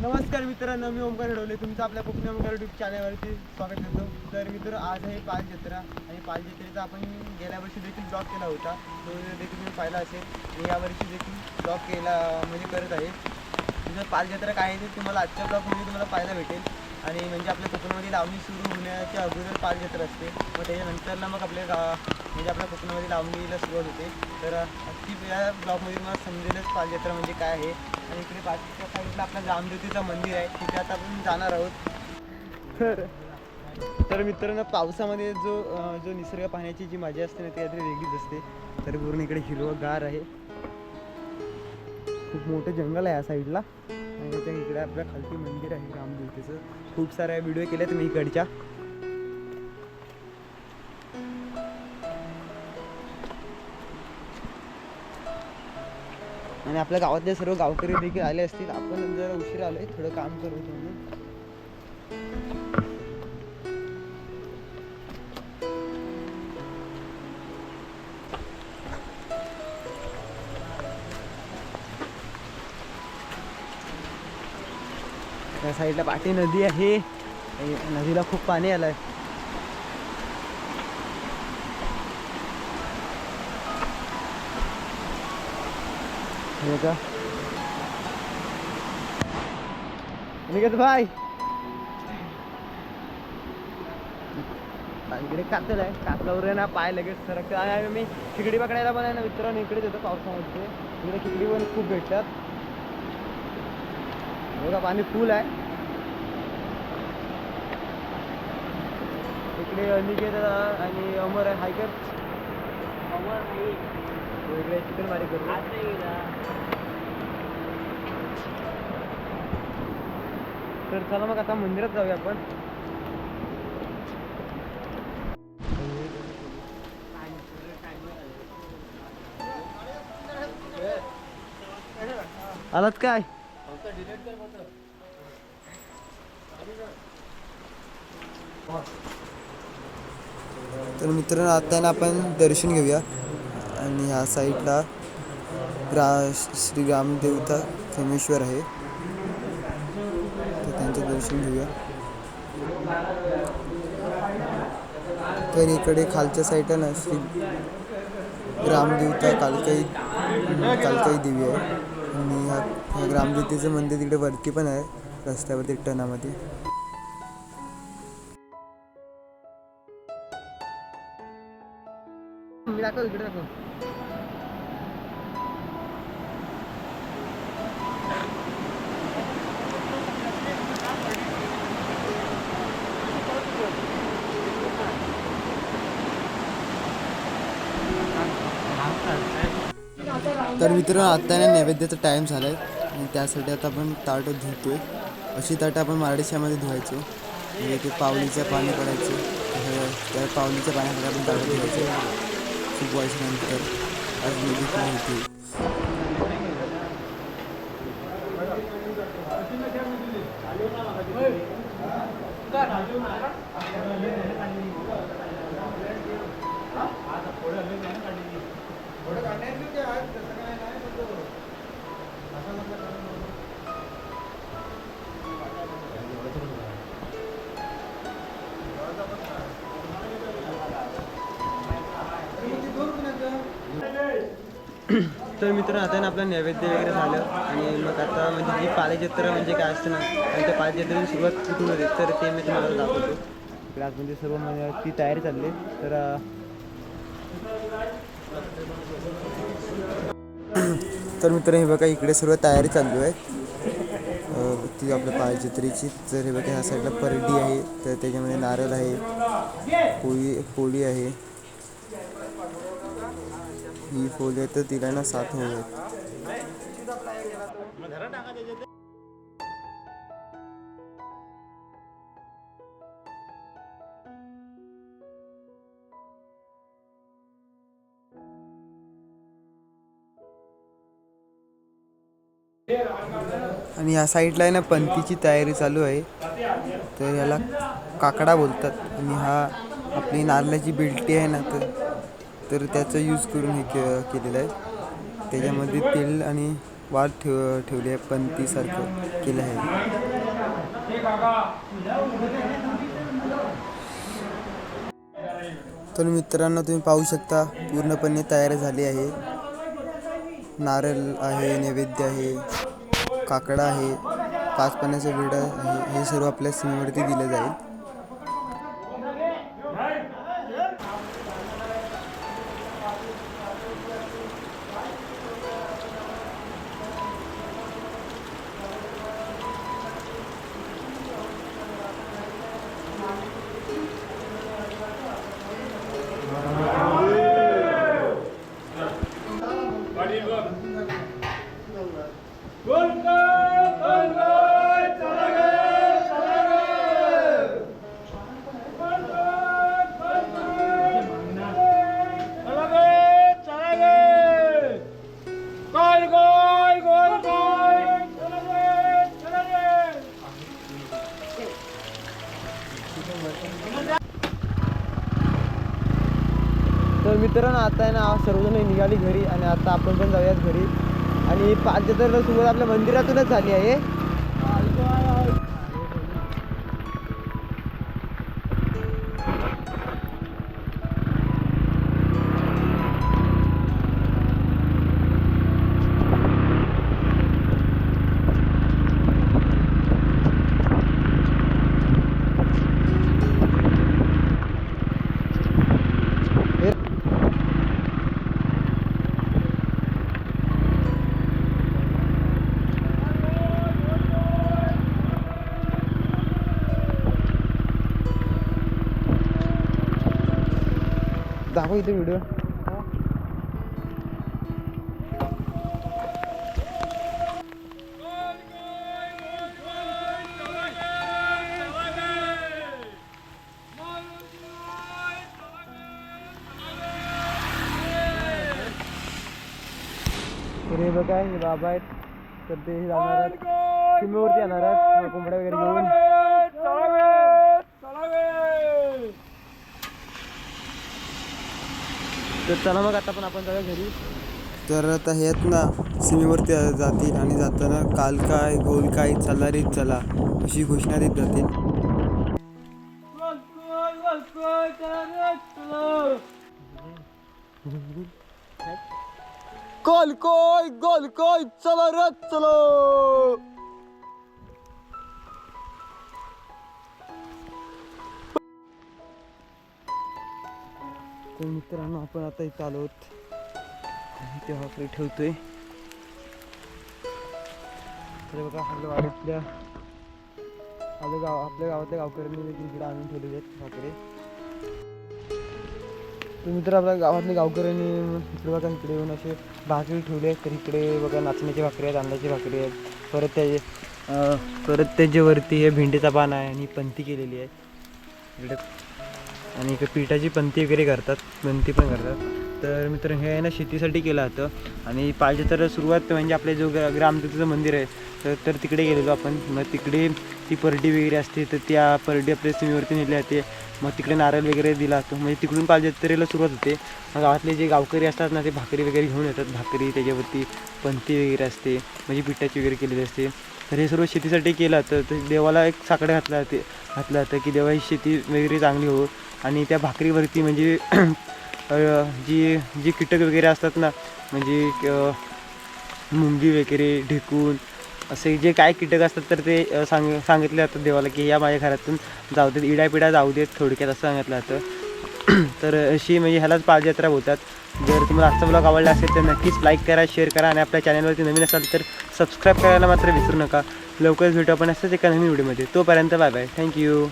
नमस्कार मित्रांनो मी ओमकार डोले तुमचं आपल्या कोकणी ओमकार युट्यूब चॅनलवरती स्वागत करतो. तर मित्र आज आहे पाल जत्रा आणि पाल जत्रेचा आपण गेल्या वर्षी देखील ब्लॉग केला होता. तो देखील तुम्ही पाहिला असेल. मी यावर्षी देखील ब्लॉग केला म्हणजे करत आहे. म्हणजे पाल जत्रा काय आहे ते तुम्हाला आजच्या ब्लॉगमध्ये तुम्हाला पाहायला भेटेल. आणि म्हणजे आपल्या कोकणामध्ये लावणी सुरू होण्याच्या अगोदर पाच जत्रा असते. मग त्याच्यानंतर ना मग आपल्या गा म्हणजे आपल्या कोकणामध्ये लावणीला सुरुवात होते. तर ती या ब्लॉकमध्ये मला समजेलच पाच जत्रा म्हणजे काय आहे. आणि इकडे पाचच्या साईडला आपलं रामज्योतीचं मंदिर आहे. तिथे आता आपण जाणार आहोत. तर तर मित्रांनो पावसामध्ये जो जो निसर्ग पाहण्याची जी मजा असते ना ती काहीतरी वेगळीच असते. तर पूर्ण इकडे हिरवगार आहे. खूप मोठं जंगल आहे या साईडला. आणि त्या इकडे आपल्या खालती मंदिर आहे रामदेवतेचं. खूप साऱ्या व्हिडिओ केल्यात मी इकडच्या. आणि आपल्या गावातले सर्व गावकरी देखील आले असतील. आपण जरा उशीर आलोय थोडं काम करू म्हणून त्या साईडला पाठी नदी आहे. नदीला खूप पाणी आलंय. हे निघत भाई. इकडे कातल आहे. कातलावर ना पाय लगेच सरकत आणि मी खिकडी पकडायला पण आहे ना मित्रांनो इकडेच येतो पावसामध्ये. इकडे खिकडी पण खूप भेटतात. बघा पाणी फुल आहे इकडे अनिकेत आणि अमर आहे हायकर अमर नाही। इकडे चिकन मारी करतो तर चला मग आता मंदिरात जाऊया आपण आलात काय तर मित्रांनो आता आपण दर्शन घेऊया. आणि ह्या साईडला रा श्री रामदेवता सोमेश्वर आहे. तर त्यांचं दर्शन घेऊया. तर इकडे खालच्या साईडला ना श्री रामदेवता कालकाई कालकाई देवी आहे. आणि ह्या मंदिर तिकडे वरती पण आहे रस्त्यावरती टनामध्ये. मी दाखव इकडे दाखव. तर मित्र आत्ता ना नैवेद्याचा टाईम झाला आहे आणि त्यासाठी आता आपण ताटं धुतोय. अशी ताटं आपण मराठीशामध्ये धुवायचो. म्हणजे ते पावलीचं पाणी पडायचं. त्या पावलीच्या पाण्यामध्ये आपण ताटं धुवायचं. खूप वर्षानंतर. आज नदी होती तर मित्र आता ना आपलं नैवेद्य वगैरे झालं आणि मग आता म्हणजे जी पालेजत्रा म्हणजे काय असतं ना आणि त्या पालेजत्रेची सुरुवात कुठून होते? तर ते मी तुम्हाला दाखवतो. इकडे आतमध्ये म्हणजे सर्व म्हणजे ती तयारी चालली तर तर मित्र हे बघा इकडे सर्व तयारी चालू आहे ती आपल्या पायजत्रेची तर हे बघा ह्या साईडला परडी आहे तर त्याच्यामध्ये नारळ आहे पोळी पोळी आहे. ही फुले तर तिला ना साथ होत आणि या साईडला आहे ना पंथीची तयारी चालू आहे. तर याला काकडा बोलतात. आणि हा आपली नारळाची बिल्टी आहे ना तर तर त्याचा यूज करून हे के केलेलं आहे. त्याच्यामध्ये तेल आणि वाट ठेव ठेवली आहे पंतीसारखं केलं आहे. तर मित्रांनो तुम्ही पाहू शकता पूर्णपणे तयार झाली आहे. नारळ आहे नैवेद्य आहे काकडा आहे पाच पाण्याचं विडा आहे हे सर्व आपल्या सीमेवरती दिलं जाईल. तर मित्रांनो आता आहे ना सर्वजण निघाली घरी आणि आता आपण पण जाऊयात घरी. आणि पाच तर सुरुवात आपल्या मंदिरातूनच झाली आहे. दाखव इथे व्हिडिओ तर हे बघा हे बाबा आहेत. तर ते जाणार आहेत. सीमेवरती येणार आहेत. कोंबड्या वगैरे घेऊन. तर चला मग आता पण आपण जाऊया घरी. तर आता हे आहेत ना सीमेवरती जातील आणि जाताना काल काय गोल काय चला रे चला अशी घोषणा देत जातील. गोल कोय गोल कोय चला रे चलो. तर मित्रांनो आपण आता इथं आलो आहोत. आणि तेव्हा आपलं ठेवतोय. तर बघा आपल्या वाडीतल्या आपल्या गाव आपल्या गावातल्या गावकऱ्यांनी देखील इकडे आणून ठेवलेले आहेत भाकरे. तर मित्र आपल्या गावातल्या गावकऱ्यांनी इकडे बघा इकडे येऊन असे भाकरी ठेवले आहेत. तर इकडे बघा नाचण्याची भाकरी आहेत अंड्याची भाकरी आहेत. परत त्याचे परत त्याच्यावरती हे भेंडीचा पान आहे आणि पंती केलेली आहे. इकडे आणि इकडे पिठाची पंती वगैरे करतात पंती पण करतात. तर मित्र हे आहे ना शेतीसाठी केलं होतं आणि पाहिजे तर सुरुवात म्हणजे आपले जो ग्रा ग्रामदेवतेचं मंदिर आहे तर तर तिकडे गेलेलो आपण. मग तिकडे ती परडी वगैरे असते तर त्या परडी आपल्या सीमेवरती नेली जाते. मग तिकडे नारळ वगैरे दिला जातो. म्हणजे तिकडून पालजत्रेला सुरुवात होते. मग गावातले जे गावकरी असतात ना ते भाकरी वगैरे घेऊन येतात. भाकरी त्याच्यावरती पंती वगैरे असते म्हणजे पिठाची वगैरे केलेली असते. तर हे सर्व शेतीसाठी केलं जातं. तर देवाला एक साकडं घातलं जाते घातलं जातं की देवा ही शेती वगैरे चांगली हो. आणि त्या भाकरीवरती म्हणजे जी जी कीटक वगैरे असतात ना म्हणजे मुंगी वगैरे ढेकून असे जे काय कीटक असतात तर ते सांग सांगितले जातात देवाला की या माझ्या घरातून जाऊ देत इडापिडा जाऊ देत थोडक्यात असं सांगितलं जातं. तर अशी म्हणजे ह्यालाच पादयात्रा होतात जर तुम्हाला आजचा ब्लॉग आवडला असेल तर नक्कीच लाईक करा शेअर करा आणि आपल्या चॅनलवरती नवीन असाल तर सबस्क्राईब करायला मात्र विसरू नका. लवकरच भेटू आपण असंच एका नवीन व्हिडिओमध्ये तोपर्यंत बाय बाय थँक्यू